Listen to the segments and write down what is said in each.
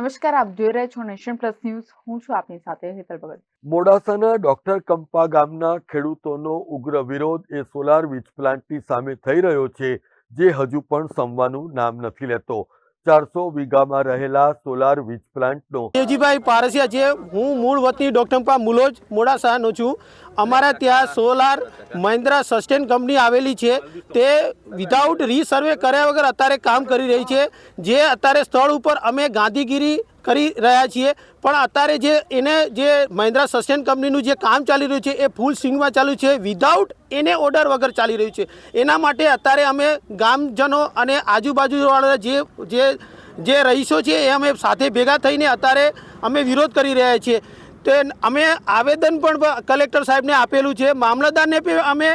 નમસ્કાર આપ જોઈ રહ્યા છો નેશન પ્લસ ન્યૂઝ. હું છું આપની સાથે હેતલ ભગત. મોડાસાના ડોક્ટર કંપા ગામના ખેડૂતોનો ઉગ્ર વિરોધ એ સોલાર વીજ પ્લાન્ટની સામે થઈ રહ્યો છે જે હજુ પણ સમવાનું નામ નથી લેતો. ચારસો વીઘામાં રહેલા સોલાર વીજ પ્લાન્ટનો તેજીભાઈ પારસિયા છે. હું મૂળ વતની ડોક્ટર મુલોજ મોડાસાનો છું. અમારા ત્યાં સોલાર મહિન્દ્રા સસ્ટેન કંપની આવેલી છે. તે વિધાઉટ રીસર્વે કર્યા વગર અત્યારે કામ કરી રહી છે. જે અત્યારે સ્થળ ઉપર અમે ગાંધીગીરી કરી રહ્યા છીએ. પણ અત્યારે જે એને જે મહિન્દ્રા સસ્ટેન કંપનીનું જે કામ ચાલી રહ્યું છે, એ ફૂલ સ્વિંગમાં ચાલુ છે. વિધાઉટ એને ઓર્ડર વગર ચાલી રહ્યું છે. એના માટે અત્યારે અમે ગામજનો અને આજુબાજુવાળા જે જે જે રહીશો છે, એ અમે સાથે ભેગા થઈને અત્યારે અમે વિરોધ કરી રહ્યા છીએ. તે અમે આવેદન પણ કલેક્ટર સાહેબને આપેલું છે. મામલતદારને બી અમે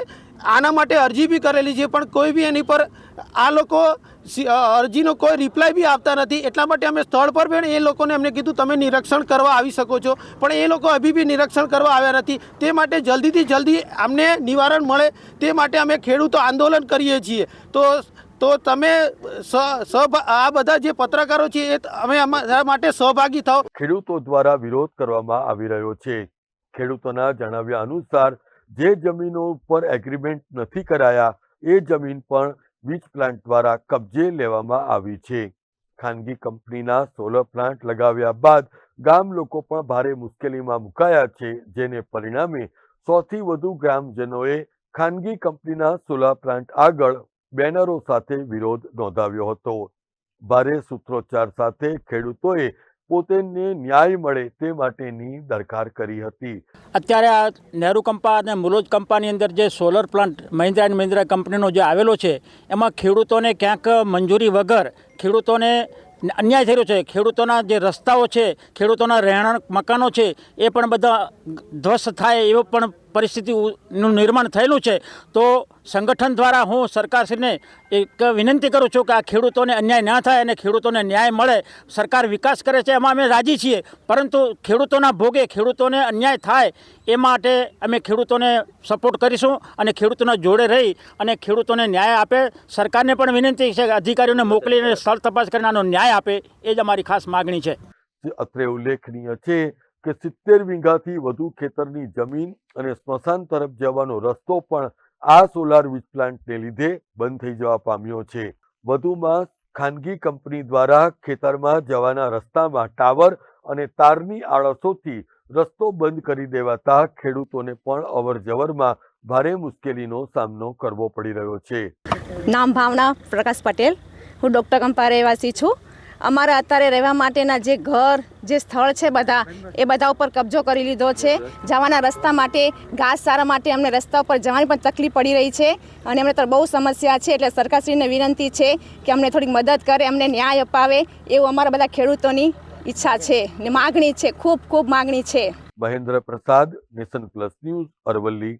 આના માટે અરજી બી કરેલી છે, પણ કોઈ બી એની પર આ લોકો અરજીનો કોઈ રિપ્લાય બી આપતા નથી. એટલા માટે અમે સ્થળ પર પણ એ લોકોને અમને કીધું, તમે નિરીક્ષણ કરવા આવી શકો છો. પણ એ લોકો હજી બી નિરીક્ષણ કરવા આવ્યા નથી. તે માટે જલ્દીથી જલ્દી અમને નિવારણ મળે. તે માટે અમે ખેડૂતો આંદોલન કરીએ છીએ. તો તો તમે આ બધા જે પત્રકારો છે, એ અમે અમારા માટે સહભાગી થાઓ. ખેડૂતો દ્વારા વિરોધ કરવામાં આવી રહ્યો છે. ખેડૂતોના જણાવ્યા અનુસાર, જે જમીનો ઉપર એગ્રીમેન્ટ નથી કરાયા, એ જમીન પણ વીજ પ્લાન્ટ દ્વારા કબજે લેવામાં આવી છે. ખાનગી કંપનીના સોલર પ્લાન્ટ લગાવ્યા બાદ, ગામ લોકો પણ ભારે મુશ્કેલીમાં મુકાયા છે, જેને પરિણામે સૌથી વધુ ગ્રામજનોએ ખાનગી કંપનીના સોલર પ્લાન્ટ આગળ બેનરો સાથે વિરોધ નોંધાવ્યો હતો. ભારે સૂત્રોચ્ચાર સાથે ખેડૂતોએ પોતેને ન્યાય મળે તે માટેની દરકાર કરી હતી. અત્યારે આ નહેરુ કંપા અને મુલોજ કંપાની અંદર જે solar plant Mahindra and Mahindra કંપનીનો જે આવેલો છે, એમાં ખેડૂતોને ક્યાંક મંજૂરી વગર ખેડૂતોને અન્યાય થઈ છે. ખેડૂતોના જે રસ્તાઓ છે, ખેડૂતોના રહેણાંક મકાનો છે, એ પણ બધા ધ્વસ્ત થાય એવો પણ પરિસ્થિતિનું નિર્માણ થયેલું છે, તો સંગઠન દ્વારા હું સરકારશ્રીને એક વિનંતી કરું છું કે આ ખેડૂતોને અન્યાય ના થાય અને ખેડૂતોને ન્યાય મળે. સરકાર વિકાસ કરે છે, એમાં અમે રાજી છીએ, પરંતુ ખેડૂતોના ભોગે ખેડૂતોને અન્યાય થાય એ માટે અમે ખેડૂતોને સપોર્ટ કરીશું અને ખેડૂતોના જોડે રહી અને ખેડૂતોને ન્યાય આપે. સરકારને પણ વિનંતી છે કે અધિકારીઓને મોકલીને સ્થળ તપાસ કરીને આનો ન્યાય આપે, એ જ અમારી ખાસ માગણી છે. અત્રે ઉલ્લેખનીય છે કે સિત્તેર વીઘાથી વધુ ખેતરની જમીન અને સ્મશાન તરફ જવાનો રસ્તો પણ આ સોલાર વીજ પ્લાન્ટને લીધે બંધ થઈ જવા પામ્યો છે. વધુમાં ખાનગી કંપની દ્વારા ખેતરમાં જવાના રસ્તામાં ટાવર અને તારની આળસોથી રસ્તો બંધ કરી દેવાતા ખેડૂતોને પણ અવરજવરમાં ભારે મુશ્કેલીનો સામનો કરવો પડી રહ્યો છે. નામ ભાવના પ્રકાશ પટેલ. હું ડૉક્ટર કંપા રહેવાસી છું. અમારા અત્યારે રહેવા માટેના જે ઘર, જે સ્થળ છે બધા, એ બધા ઉપર કબજો કરી લીધો છે. જવાના રસ્તા માટે, ઘાસ સારા માટે અમને રસ્તા ઉપર જવાની પણ તકલીફ પડી રહી છે અને અમને તો બહુ સમસ્યા છે, એટલે સરકારશ્રીને વિનંતી છે કે અમને થોડીક મદદ કરે, અમને ન્યાય અપાવે એવું અમારા બધા ખેડૂતોની ઈચ્છા છે ને માગણી છે, ખૂબ ખૂબ માગણી છે. Mahendra Prasad, Nation Plus News, Aravalli.